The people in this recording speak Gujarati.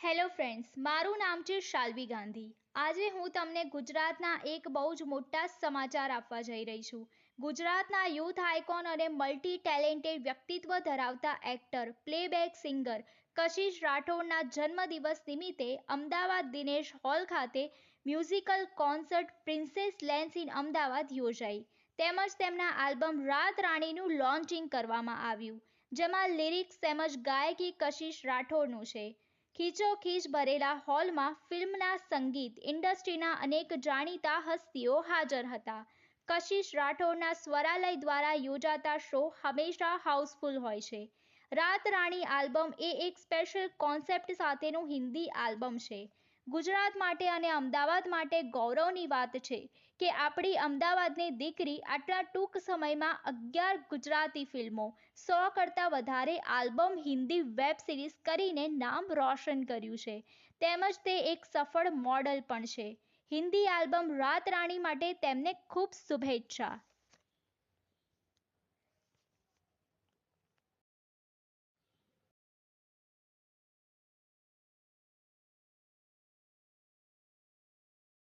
હેલો ફ્રેન્ડ્સ મારું નામ છે શાલ્વી ગાંધી. આજે હું તમને ગુજરાતના એક બહુ જ મોટા સમાચાર આપવા જઈ રહી છું. ગુજરાતના યુથ આઇકોન અને મલ્ટી ટેલેન્ટેડ વ્યક્તિત્વ ધરાવતા એક્ટર પ્લેબેક સિંગર કશિશ રાઠોડના જન્મદિવસ નિમિત્તે અમદાવાદ દિનેશ હોલ ખાતે musical concert princess lens in Ahmedabad યોજાઈ. તેમજ તેમના આલ્બમ રાત રાણીનું લોન્ચિંગ કરવામાં આવ્યું, જેમાં લિરિક્સ તેમજ ગાયકી કશિશ રાઠોડનું છે. ખીચોખીચ ભરેલા હોલમાં ફિલ્મના સંગીત, ઇન્ડસ્ટ્રીના અનેક જાણીતા હસ્તીઓ હાજર હતા. કશિશ રાઠોડના સ્વરાલય દ્વારા યોજાતા શો હંમેશા હાઉસફુલ હોય છે. રાત રાણી આલ્બમ એ એક સ્પેશિયલ કોન્સેપ્ટ સાથેનું હિન્દી આલ્બમ છે. ગુજરાત માટે અને અમદાવાદ માટે ગૌરવની વાત છે કે આપણી અમદાવાદની દીકરી આટલા ટૂંક સમયમાં અગિયાર ગુજરાતી ફિલ્મો, સો કરતાં વધારે આલ્બમ, હિન્દી વેબ સિરીઝ કરીને નામ રોશન કર્યું છે. તેમજ તે એક સફળ મોડલ પણ છે. હિન્દી આલ્બમ રાત રાણી માટે તેમને ખૂબ શુભેચ્છા.